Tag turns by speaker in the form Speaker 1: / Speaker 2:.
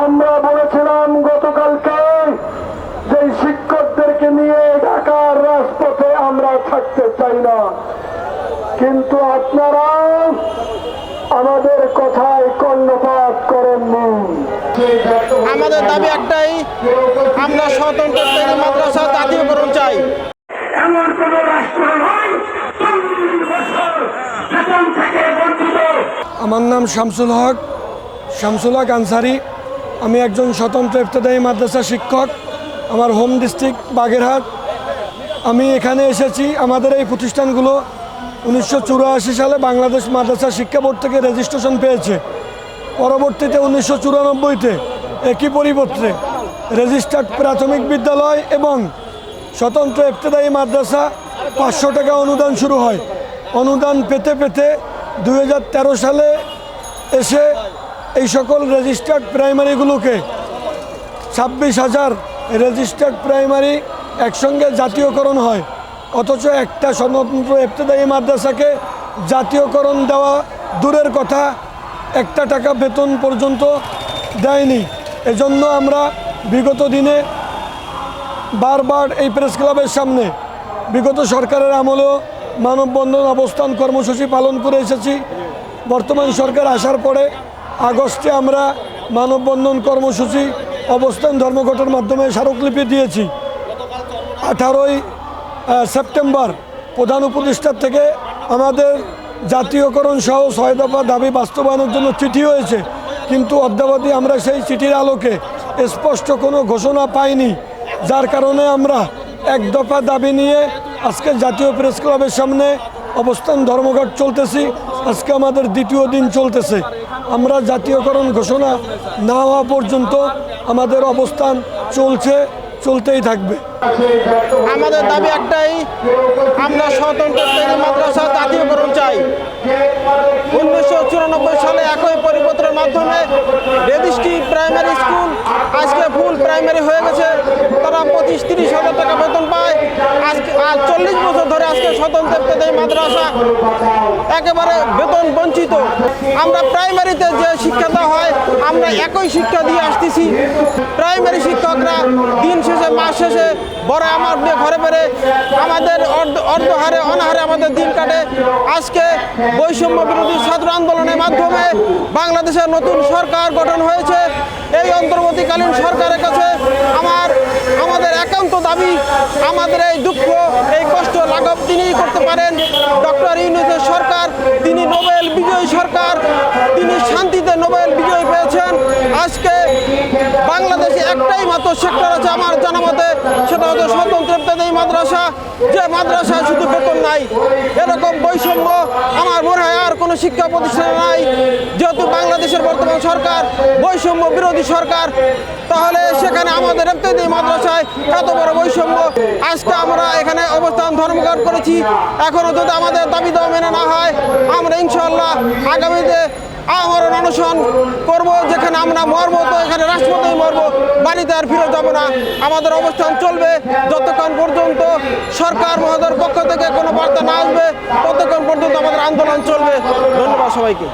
Speaker 1: আমরা বলেছিলাম গতকালকে যে শিক্ষকদেরকে নিয়ে ঢাকার রাজপথে আমরা থাকতে চাই না। কিন্তু আপনারা আমাদের কথায় কর্ণপাত করেননি।
Speaker 2: আমাদের দাবি একটাই আমরা স্বতন্ত্র মাদ্রাসা জাতীয়করণ চাই।
Speaker 1: এমন কোন রাষ্ট্র নয়
Speaker 3: আমার নাম শামসুল হক শামসুল হক আনসারি। আমি একজন স্বতন্ত্র ইফতেদায়ী মাদ্রাসা শিক্ষক, আমার হোম ডিস্ট্রিক্ট বাগেরহাট। আমি এখানে এসেছি, আমাদের এই প্রতিষ্ঠানগুলো উনিশশো চুরাশি সালে বাংলাদেশ মাদ্রাসা শিক্ষা বোর্ড থেকে রেজিস্ট্রেশন পেয়েছে। পরবর্তীতে উনিশশো চুরানব্বইতে একই পরিবর্তে রেজিস্টার্ড প্রাথমিক বিদ্যালয় এবং স্বতন্ত্র ইফতেদায়ী মাদ্রাসা পাঁচশো টাকা অনুদান শুরু হয়। অনুদান পেতে পেতে দু হাজার তেরো সালে এসে এই সকল রেজিস্টার্ড প্রাইমারিগুলোকে ছাব্বিশ হাজার রেজিস্টার্ড প্রাইমারি একসঙ্গে জাতীয়করণ হয়। অথচ একটা স্বতন্ত্র ইফতেদায়ী মাদ্রাসাকে জাতীয়করণ দেওয়া দূরের কথা, একটা টাকা বেতন পর্যন্ত দেয়নি। এজন্য আমরা বিগত দিনে বারবার এই প্রেস ক্লাবের সামনে বিগত সরকারের আমলেও মানববন্ধন অবস্থান কর্মসূচি পালন করে এসেছি। বর্তমান সরকার আসার পরে আগস্টে আমরা মানববন্ধন কর্মসূচি, অবস্থান ধর্মঘটের মাধ্যমে স্মারকলিপি দিয়েছি। আঠারোই সেপ্টেম্বর প্রধান উপদেষ্টার থেকে আমাদের জাতীয়করণ সহ ছয় দফা দাবি বাস্তবায়নের জন্য চিঠি হয়েছে। কিন্তু অদ্যাবধি আমরা সেই চিঠির আলোকে স্পষ্ট কোনো ঘোষণা পাইনি। যার কারণে আমরা এক দফা দাবি নিয়ে আজকে জাতীয় প্রেস ক্লাবের সামনে অবস্থান ধর্মঘট চলতেছি। আজকে আমাদের দ্বিতীয় দিন চলতেছে। আমরা জাতীয়করণ ঘোষণা না হওয়া পর্যন্ত আমাদের অবস্থান চলছে, চলতেই থাকবে।
Speaker 2: আমাদের দাবি একটাই, আমরা স্বতন্ত্র মাদ্রাসা জাতীয়করণ চাই। উনিশশো চুরানব্বই সালে একই পরিপত্রের মাধ্যমে রেজিস্ট্রি প্রাইমারি স্কুল, আজকে ফুল প্রাইমারি হয়ে গেছে তারা পঁচিশ তিরিশ হাজার টাকা বেতন পায় আজকে আর চল্লিশ বছর ধরে আজকে স্বতন্ত্র ইফতেদায়ী মাদ্রাসা। একেবারে বেতন বঞ্চিত। আমরা প্রাইমারিতে যে শিক্ষা দেওয়া হয়, আমরা একই শিক্ষা দিয়ে আসতেছি। প্রাইমারি শিক্ষকরা দিন শেষে, মাস শেষে বড় আমার দিয়ে ঘরে বেড়ে আমাদের অর্ধ- অর্ধহারে, অনাহারে আমাদের দিন কাটে। আজকে বৈষম্য বিরোধী ছাত্র আন্দোলনের মাধ্যমে বাংলাদেশের নতুন সরকার গঠন হয়েছে। এই অন্তর্বর্তীকালীন সরকারের কাছে আমার দাবি আমাদের এই দুঃখ, এই কষ্ট লাঘব তিনিই করতে পারেন। ডক্টর ইউনুসের সরকার, তিনি নোবেল বিজয়ী সরকার, তিনি শান্তিতে নোবেল বিজয়ী পেয়েছেন। আজকে বাংলাদেশে একটাই মাত্র সেক্টর আছে আমার জানা মতে, সেটা হচ্ছে স্বতন্ত্র মাদ্রাসা, যে মাদ্রাসা শুধু বেতন নাই এরকম বৈষম্য আমার মনে হয় আর কোনো শিক্ষা প্রতিষ্ঠানে নাই। যেহেতু বাংলাদেশের বর্তমান সরকার, বৈষম্য বিরোধী সরকার, তাহলে সেখানে আমাদের ইফতেদায়ী মাদ্রাসায়। এত বড় বৈষম্য। আজকে আমরা এখানে অবস্থান ধর্মঘট করেছি। এখনও যদি আমাদের দাবি দেওয়া মেনে না হয়, আমরা ইনশাল্লাহ আগামীতে আমার অনশন করব, যেখানে আমরা মরবো তো এখানে রাষ্ট্রপতি মরবো, বাড়িতে আর ফিরে যাব না। আমাদের অবস্থান চলবে যতক্ষণ সরকার মহোদয়ের পক্ষ থেকে কোনো বার্তা না আসবে ততক্ষণ পর্যন্ত আমাদের আন্দোলন চলবে। ধন্যবাদ সবাইকে।